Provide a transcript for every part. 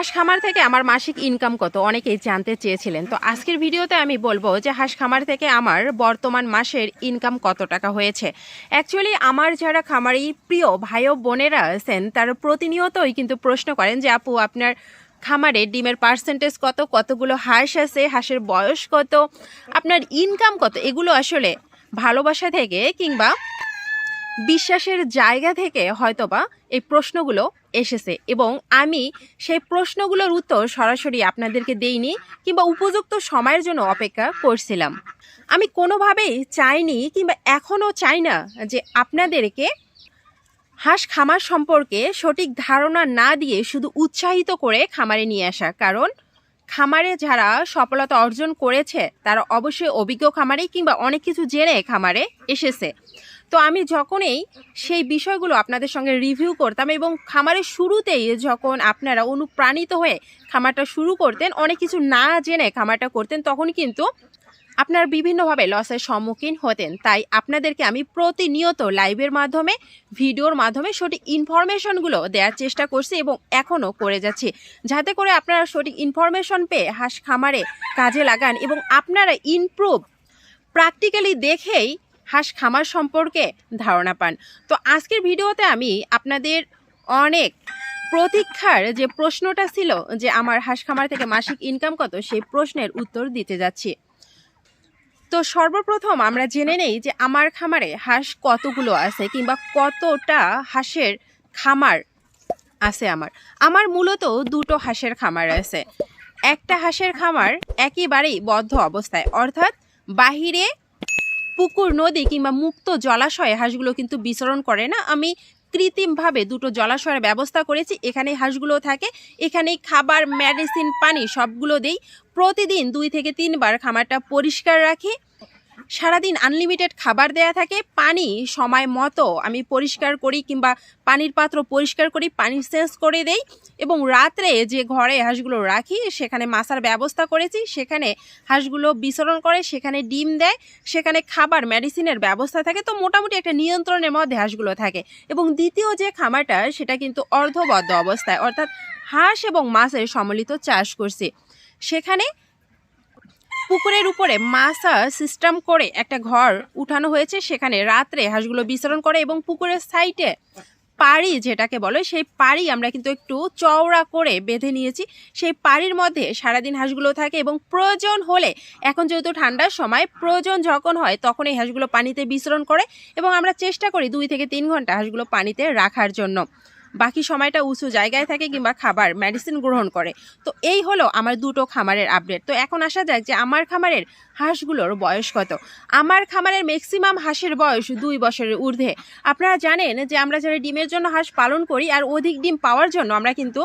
হাঁস খামার থেকে আমার মাসিক ইনকাম কত? অনেকেই জানতে চেয়েছিলেন। তো আজকের ভিডিওতে আমি বলব যে হাঁস খামার থেকে আমার বর্তমান মাসের ইনকাম কত টাকা হয়েছে। অ্যাকচুয়ালি আমার যারা খামারি প্রিয় ভাই ও বোনেরা আছেন, তারা প্রতিনিয়তই কিন্তু প্রশ্ন করেন যে, আপু, আপনার খামারে ডিমের পার্সেন্টেজ কত? কতগুলো হাঁস আছে? হাঁসের বয়স কত? আপনার ইনকাম কত? এগুলো আসলে ভালোবাসা থেকে কিংবা বিশ্বাসের জায়গা থেকে হয়তোবা এই প্রশ্নগুলো এসেছে এবং আমি সেই প্রশ্নগুলোর উত্তর সরাসরি আপনাদেরকে দেইনি কিংবা উপযুক্ত সময়ের জন্য অপেক্ষা করছিলাম। আমি কোনোভাবেই চাইনি কিংবা এখনও চাই না যে আপনাদেরকে হাঁস খামার সম্পর্কে সঠিক ধারণা না দিয়ে শুধু উৎসাহিত করে খামারে নিয়ে আসা। কারণ খামারে যারা সফলতা অর্জন করেছে, তারা অবশ্যই অভিজ্ঞ খামারে কিংবা অনেক কিছু জেনে খামারে এসেছে। তো আমি যখনই সেই বিষয়গুলো আপনাদের সঙ্গে রিভিউ করতাম এবং খামারের শুরুতেই যখন আপনারা অনুপ্রাণিত হয়ে খামারটা শুরু করতেন, অনেক কিছু না জেনে খামারটা করতেন, তখন কিন্তু আপনার বিভিন্নভাবে লসের সম্মুখীন হতেন। তাই আপনাদেরকে আমি প্রতিনিয়ত লাইভের মাধ্যমে ভিডিওর মাধ্যমে সঠিক ইনফরমেশনগুলো দেওয়ার চেষ্টা করছি এবং এখনও করে যাচ্ছি। যাতে করে আপনারা সঠিক ইনফরমেশন পেয়ে হাঁস খামারে কাজে লাগান এবং আপনারা ইমপ্রুভ প্র্যাকটিক্যালি দেখেই হাঁস খামার সম্পর্কে ধারণা পান। তো আজকের ভিডিওতে আমি আপনাদের অনেক প্রতীক্ষার যে প্রশ্নটা ছিল যে আমার হাঁস খামার থেকে মাসিক ইনকাম কত, সেই প্রশ্নের উত্তর দিতে যাচ্ছি। তো সর্বপ্রথম আমরা জেনে নেই যে আমার খামারে হাঁস কতগুলো আছে কিংবা কতটা হাঁসের খামার আছে আমার। আমার মূলত দুটো হাঁসের খামার আছে। একটা হাঁসের খামার একেবারেই বদ্ধ অবস্থায়, অর্থাৎ বাহিরে পুকুর, নদী কিংবা মুক্ত জলাশয়ে হাঁসগুলো কিন্তু বিচরণ করে না। আমি কৃত্রিমভাবে দুটো জলাশয়ের ব্যবস্থা করেছি এখানে হাঁসগুলো থাকে, এখানেই খাবার মেডিসিন পানি সবগুলো দেই। প্রতিদিন দুই থেকে তিনবার খামারটা পরিষ্কার রাখি। সারাদিন আনলিমিটেড খাবার দেয়া থাকে, পানি সময় মতো আমি পরিষ্কার করি কিংবা পানির পাত্র পরিষ্কার করি, পানি চেঞ্জ করে দেই এবং রাত্রে যে ঘরে হাঁসগুলো রাখি, সেখানে মাছার ব্যবস্থা করেছি, সেখানে হাঁসগুলো বিচরণ করে, সেখানে ডিম দেয়, সেখানে খাবার মেডিসিনের ব্যবস্থা থাকে। তো মোটামুটি একটা নিয়ন্ত্রণের মধ্যে হাঁসগুলো থাকে এবং দ্বিতীয় যে খামারটা, সেটা কিন্তু অর্ধবদ্ধ অবস্থায়, অর্থাৎ হাঁস এবং মাছের সম্মিলিত চাষ করছি। সেখানে পুকুরের উপরে মাছা সিস্টেম করে একটা ঘর উঠানো হয়েছে। সেখানে রাত্রে হাঁসগুলো বিচরণ করে এবং পুকুরের সাইডে পাড়ি যেটাকে বলে, সেই পাড়ি আমরা কিন্তু একটু চওড়া করে বেঁধে নিয়েছি। সেই পাড়ির মধ্যে সারাদিন হাঁসগুলো থাকে এবং প্রয়োজন হলে, এখন যেহেতু ঠান্ডার সময়, প্রয়োজন যখন হয় তখন এই হাঁসগুলো পানিতে বিচরণ করে এবং আমরা চেষ্টা করি দুই থেকে তিন ঘণ্টা হাঁসগুলো পানিতে রাখার জন্য। বাকি সময়টা উঁচু জায়গায় থাকে কিংবা খাবার মেডিসিন গ্রহণ করে। তো এই হলো আমার দুটো খামারের আপডেট তো এখন আসা যাক যে আমার খামারের হাঁসগুলোর বয়স কত। আমার খামারের ম্যাক্সিমাম হাঁসের বয়স দুই বছরের ঊর্ধ্বে। আপনারা জানেন যে আমরা যারা ডিমের জন্য হাঁস পালন করি আর অধিক ডিম পাওয়ার জন্য আমরা কিন্তু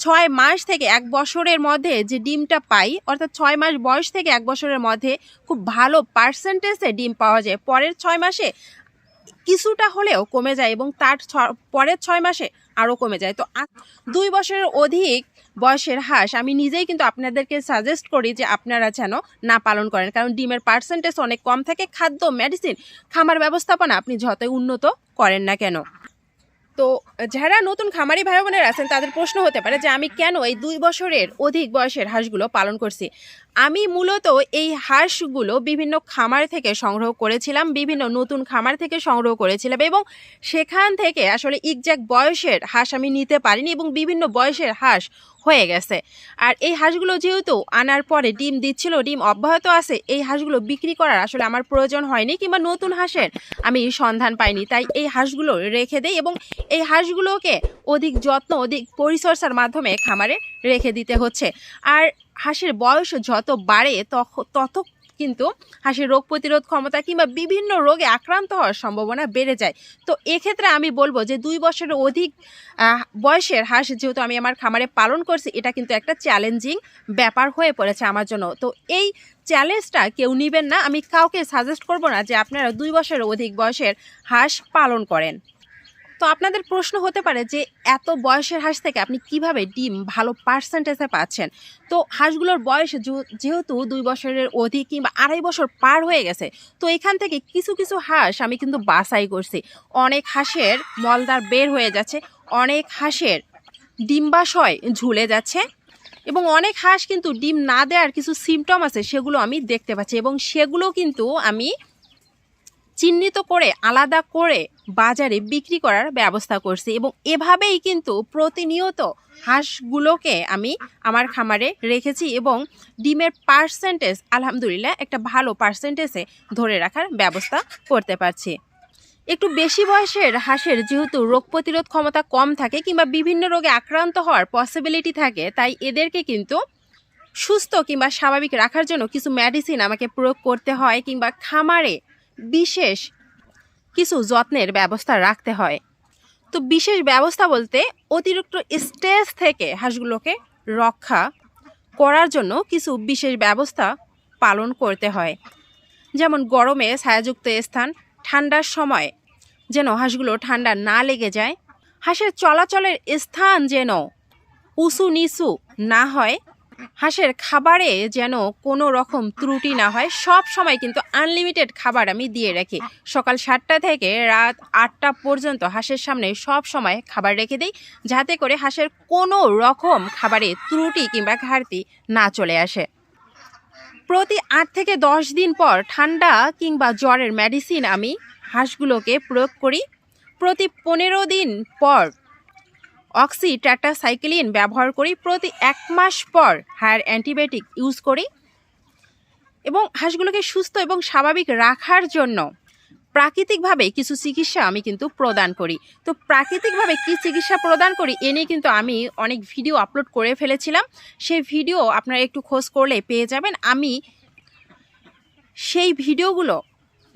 ছয় মাস থেকে এক বছরের মধ্যে যে ডিমটা পাই, অর্থাৎ ছয় মাস বয়স থেকে এক বছরের মধ্যে খুব ভালো পার্সেন্টেজে ডিম পাওয়া যায়। পরের ছয় মাসে কিছুটা হলেও কমে যায় এবং তার পরের ছয় মাসে আরও কমে যায়। তো দুই বছরের অধিক বয়সের হাঁস আমি নিজেই কিন্তু আপনাদেরকে সাজেস্ট করি যে আপনারা যেন না পালন করেন। কারণ ডিমের পার্সেন্টেজ অনেক কম থাকে। খাদ্য মেডিসিন খামার ব্যবস্থাপনা আপনি যতই উন্নত করেন না কেন। তো যারা নতুন খামারি ভাই বোনেরা আছেন, তাদের প্রশ্ন হতে পারে যে আমি কেন এই দুই বছরের অধিক বয়সের হাঁসগুলো পালন করছি? আমি মূলত এই হাঁসগুলো বিভিন্ন খামার থেকে সংগ্রহ করেছিলাম, বিভিন্ন নতুন খামার থেকে সংগ্রহ করেছিলাম এবং সেখান থেকে আসলে এক্সাক্ট বয়সের হাঁস আমি নিতে পারিনি এবং বিভিন্ন বয়সের হাঁস হয়ে গেছে। আর এই হাঁসগুলো যেহেতু আনার পরে ডিম দিচ্ছিল, ডিম অব্যাহত আছে, এই হাঁসগুলো বিক্রি করার আসলে আমার প্রয়োজন হয়নি কিংবা নতুন হাঁসের আমি সন্ধান পাইনি। তাই এই হাঁসগুলো রেখে দেই এবং এই হাঁসগুলোকে অধিক যত্ন, অধিক পরিচর্যার মাধ্যমে খামারে রেখে দিতে হচ্ছে। আর হাঁসের বয়স যত বাড়ে তত কিন্তু হাঁসের রোগ প্রতিরোধ ক্ষমতা কিংবা বিভিন্ন রোগে আক্রান্ত হওয়ার সম্ভাবনা বেড়ে যায়। তো এক্ষেত্রে আমি বলব যে দুই বছরের অধিক বয়সের হাঁস যেহেতু আমি আমার খামারে পালন করছি, এটা কিন্তু একটা চ্যালেঞ্জিং ব্যাপার হয়ে পড়েছে আমার জন্য। তো এই চ্যালেঞ্জটা কেউ নেবেন না। আমি কাউকে সাজেস্ট করব না যে আপনারা দুই বছরের অধিক বয়সের হাঁস পালন করেন। তো আপনাদের প্রশ্ন হতে পারে যে এত বয়সের হাঁস থেকে আপনি কীভাবে ডিম ভালো পার্সেন্টেজে পাচ্ছেন? তো হাঁসগুলোর বয়স যেহেতু দুই বছরের অধিক কিংবা আড়াই বছর পার হয়ে গেছে, তো এখান থেকে কিছু কিছু হাঁস আমি কিন্তু বাছাই করছি। অনেক হাঁসের মলদার বের হয়ে যাচ্ছে, অনেক হাঁসের ডিম্বাশয় ঝুলে যাচ্ছে এবং অনেক হাঁস কিন্তু ডিম না দেওয়ার কিছু সিমটম আছে, সেগুলো আমি দেখতে পাচ্ছি এবং সেগুলো কিন্তু আমি চিহ্নিত করে, আলাদা করে বাজারে বিক্রি করার ব্যবস্থা করছি এবং এভাবেই কিন্তু প্রতিনিয়ত হাঁসগুলোকে আমি আমার খামারে রেখেছি এবং ডিমের পার্সেন্টেজ আলহামদুলিল্লাহ একটা ভালো পার্সেন্টেজে ধরে রাখার ব্যবস্থা করতে পারছি। একটু বেশি বয়সের হাঁসের যেহেতু রোগ প্রতিরোধ ক্ষমতা কম থাকে কিংবা বিভিন্ন রোগে আক্রান্ত হওয়ার পসিবিলিটি থাকে, তাই এদেরকে কিন্তু সুস্থ কিংবা স্বাভাবিক রাখার জন্য কিছু মেডিসিন আমাকে প্রয়োগ করতে হয় কিংবা খামারে বিশেষ কিছু যত্নের ব্যবস্থা রাখতে হয়। তো বিশেষ ব্যবস্থা বলতে অতিরিক্ত স্টেজ থেকে হাঁসগুলোকে রক্ষা করার জন্য কিছু বিশেষ ব্যবস্থা পালন করতে হয়। যেমন গরমে ছায়াযুক্ত স্থান, ঠান্ডার সময় যেন হাঁসগুলো ঠান্ডা না লেগে যায়। হাঁসের চলাচলের স্থান যেন উঁচু নিচু না হয়। হাঁসের খাবারে যেন কোনো রকম ত্রুটি না হয়, সব সময় কিন্তু আনলিমিটেড খাবার আমি দিয়ে রাখি। সকাল সাতটা থেকে রাত আটটা পর্যন্ত হাঁসের সামনে সব সময় খাবার রেখে দিই, যাতে করে হাঁসের কোনো রকম খাবারে ত্রুটি কিংবা ঘাটতি না চলে আসে। প্রতি আট থেকে দশ দিন পর ঠান্ডা কিংবা জ্বরের মেডিসিন আমি হাঁসগুলোকে প্রয়োগ করি। প্রতি পনেরো দিন পর অক্সি ট্যাটাসাইক্লিন ব্যবহার করি প্রতি এক মাস পর। হায়ার অ্যান্টিবায়োটিক ইউজ করি এবং হাঁসগুলোকে সুস্থ এবং স্বাভাবিক রাখার জন্য প্রাকৃতিকভাবে কিছু চিকিৎসা আমি কিন্তু প্রদান করি। তো প্রাকৃতিকভাবে কি চিকিৎসা প্রদান করি এ নিয়ে কিন্তু আমি অনেক ভিডিও আপলোড করে ফেলেছিলাম। সেই ভিডিও আপনারা একটু খোঁজ করলে পেয়ে যাবেন। আমি সেই ভিডিওগুলো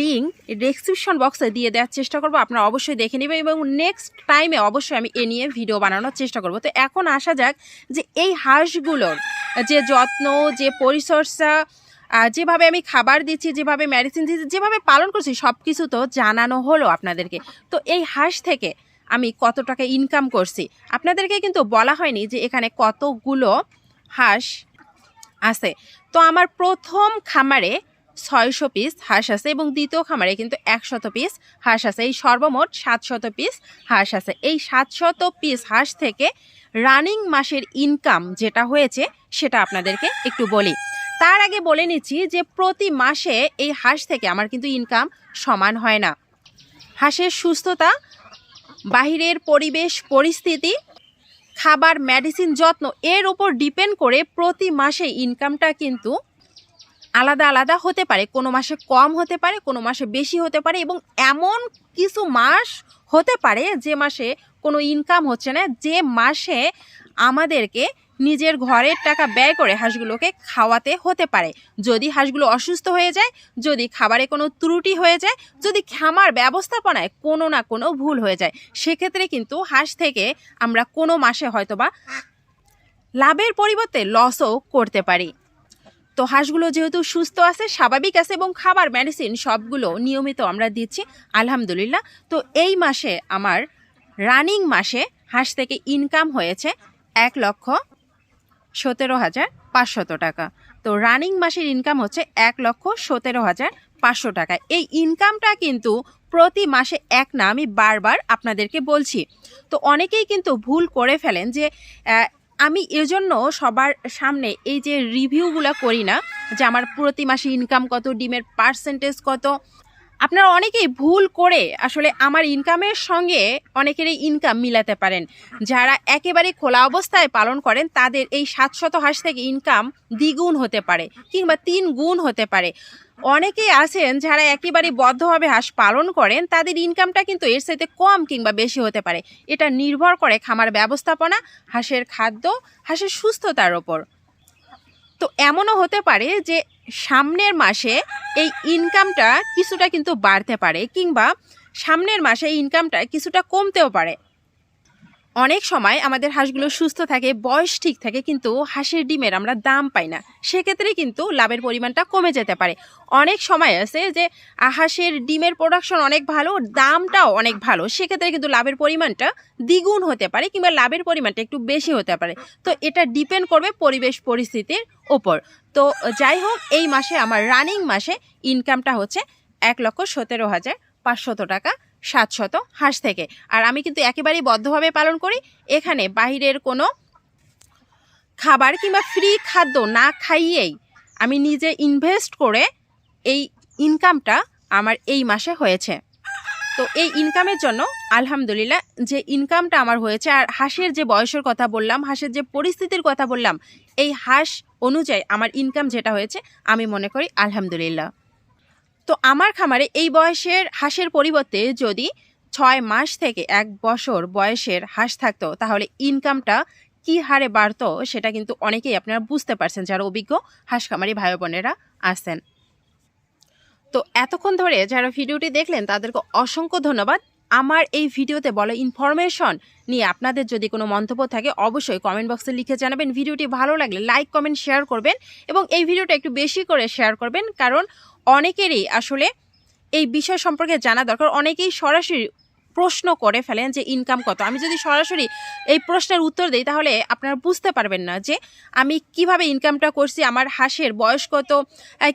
লিঙ্ক ডেসক্রিপশন বক্সে দিয়ে দেওয়ার চেষ্টা করব। আপনারা অবশ্যই দেখে নেবেন এবং নেক্সট টাইমে অবশ্যই আমি এ নিয়ে ভিডিও বানানোর চেষ্টা করব। তো এখন আসা যাক যে এই হাঁসগুলোর যে যত্ন, যে পরিচর্যা যেভাবে আমি খাবার দিচ্ছি, যেভাবে মেডিসিন দিচ্ছি, যেভাবে পালন করছি সব কিছু তো জানানো হলো আপনাদেরকে। তো এই হাঁস থেকে আমি কত টাকা ইনকাম করছি? আপনাদেরকে কিন্তু বলা হয়নি যে এখানে কতগুলো হাঁস আছে। তো আমার প্রথম খামারে ছয়শো পিস হাঁস আছে এবং দ্বিতীয় খামারে কিন্তু একশত পিস হাঁস আছে। এই সর্বমোট সাতশত পিস হাঁস আছে। এই সাতশত পিস হাঁস থেকে রানিং মাসের ইনকাম যেটা হয়েছে সেটা আপনাদেরকে একটু বলি। তার আগে বলে নিচ্ছি যে প্রতি মাসে এই হাঁস থেকে আমার কিন্তু ইনকাম সমান হয় না। হাঁসের সুস্থতা, বাহিরের পরিবেশ, পরিস্থিতি, খাবার মেডিসিন যত্ন এর উপর ডিপেন্ড করে প্রতি মাসে ইনকামটা কিন্তু আলাদা আলাদা হতে পারে। কোনো মাসে কম হতে পারে, কোনো মাসে বেশি হতে পারে এবং এমন কিছু মাস হতে পারে যে মাসে কোনো ইনকাম হচ্ছে না, যে মাসে আমাদেরকে নিজের ঘরের টাকা ব্যয় করে হাঁসগুলোকে খাওয়াতে হতে পারে। যদি হাঁসগুলো অসুস্থ হয়ে যায়, যদি খাবারে কোনো ত্রুটি হয়ে যায়, যদি খামার ব্যবস্থাপনায় কোনো না কোনো ভুল হয়ে যায়, সেক্ষেত্রে কিন্তু হাঁস থেকে আমরা কোনো মাসে হয়তোবা লাভের পরিবর্তে লসও করতে পারি। তো হাঁসগুলো যেহেতু সুস্থ আছে, স্বাভাবিক আছে এবং খাবার মেডিসিন সবগুলো নিয়মিত আমরা দিচ্ছি, আলহামদুলিল্লাহ। তো এই মাসে আমার রানিং মাসে হাঁস থেকে ইনকাম হয়েছে এক লক্ষ সতেরো হাজার পাঁচশত টাকা। তো রানিং মাসের ইনকাম হচ্ছে এক লক্ষ সতেরো হাজার পাঁচশো টাকা। এই ইনকামটা কিন্তু প্রতি মাসে এক না, আমি বারবার আপনাদেরকে বলছি। তো অনেকেই কিন্তু ভুল করে ফেলেন যে আমি এজন্য সবার সামনে এই যে রিভিউগুলো করি না, যে আমার প্রতি মাসে ইনকাম কত, ডিমের পার্সেন্টেজ কত, আপনারা অনেকেই ভুল করে আসলে আমার ইনকামের সঙ্গে অনেকেরই ইনকাম মিলাতে পারেন। যারা একেবারে খোলা অবস্থায় পালন করেন, তাদের এই সাতশত হাঁস থেকে ইনকাম দ্বিগুণ হতে পারে কিংবা তিন গুণ হতে পারে। অনেকেই আছেন যারা একেবারে বদ্ধভাবে হাঁস পালন করেন, তাদের ইনকামটা কিন্তু এর সাথে কম কিংবা বেশি হতে পারে। এটা নির্ভর করে খামার ব্যবস্থাপনা, হাঁসের খাদ্য, হাঁসের সুস্থতার ওপর। তো এমনও হতে পারে যে সামনের মাসে এই ইনকামটা কিছুটা কিন্তু বাড়তে পারে কিংবা সামনের মাসে এই ইনকামটা কিছুটা কমতেও পারে। অনেক সময় আমাদের হাঁসগুলো সুস্থ থাকে, বয়স ঠিক থাকে, কিন্তু হাঁসের ডিমের আমরা দাম পাই না। সেক্ষেত্রে কিন্তু লাভের পরিমাণটা কমে যেতে পারে। অনেক সময় আছে যে হাঁসের ডিমের প্রোডাকশন অনেক ভালো, দামটাও অনেক ভালো, সেক্ষেত্রে কিন্তু লাভের পরিমাণটা দ্বিগুণ হতে পারে কিংবা লাভের পরিমাণটা একটু বেশি হতে পারে। তো এটা ডিপেন্ড করবে পরিবেশ পরিস্থিতির ওপর। তো যাই হোক, এই মাসে, আমার রানিং মাসে ইনকামটা হচ্ছে এক লক্ষ সতেরো হাজার পাঁচশত টাকা। সাতশত হাঁস থেকে। আর আমি কিন্তু একেবারেই বদ্ধভাবে পালন করি। এখানে বাহিরের কোনো খাবার কিংবা ফ্রি খাদ্য না খাইয়েই আমি নিজে ইনভেস্ট করে এই ইনকামটা আমার এই মাসে হয়েছে। তো এই ইনকামের জন্য আলহামদুলিল্লাহ যে ইনকামটা আমার হয়েছে আর হাঁসের যে বয়সের কথা বললাম, হাঁসের যে পরিস্থিতির কথা বললাম, এই হাঁস অনুযায়ী আমার ইনকাম যেটা হয়েছে, আমি মনে করি আলহামদুলিল্লাহ। তো আমার খামারে এই বয়সের হাঁসের পরিবর্তে যদি ছয় মাস থেকে এক বছর বয়সের হাঁস থাকতো, তাহলে ইনকামটা কি হারে বাড়তো সেটা কিন্তু অনেকেই আপনারা বুঝতে পারছেন, যারা অভিজ্ঞ হাঁস খামারি ভাই বোনেরা আসেন তো এতক্ষণ ধরে যারা ভিডিওটি দেখলেন, তাদেরকে অসংখ্য ধন্যবাদ। আমার এই ভিডিওতে বলা ইনফরমেশন নিয়ে আপনাদের যদি কোনো মন্তব্য থাকে, অবশ্যই কমেন্ট বক্সে লিখে জানাবেন। ভিডিওটি ভালো লাগলে লাইক কমেন্ট শেয়ার করবেন এবং এই ভিডিওটা একটু বেশি করে শেয়ার করবেন। কারণ অনেকেরই আসলে এই বিষয় সম্পর্কে জানা দরকার, অনেকেই সরাসরি প্রশ্ন করে ফেলেন যে ইনকাম কত। আমি যদি সরাসরি এই প্রশ্নের উত্তর দিই, তাহলে আপনারা বুঝতে পারবেন না যে আমি কীভাবে ইনকামটা করছি, আমার হাঁসের বয়স কত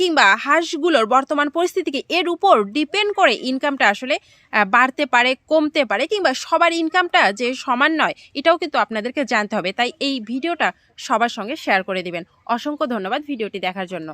কিংবা হাঁসগুলোর বর্তমান পরিস্থিতিকে এর উপর ডিপেন্ড করে ইনকামটা আসলে বাড়তে পারে, কমতে পারে, কিংবা সবার ইনকামটা যে সমান নয়, এটাও কিন্তু আপনাদেরকে জানতে হবে। তাই এই ভিডিওটা সবার সঙ্গে শেয়ার করে দিবেন। অসংখ্য ধন্যবাদ ভিডিওটি দেখার জন্য।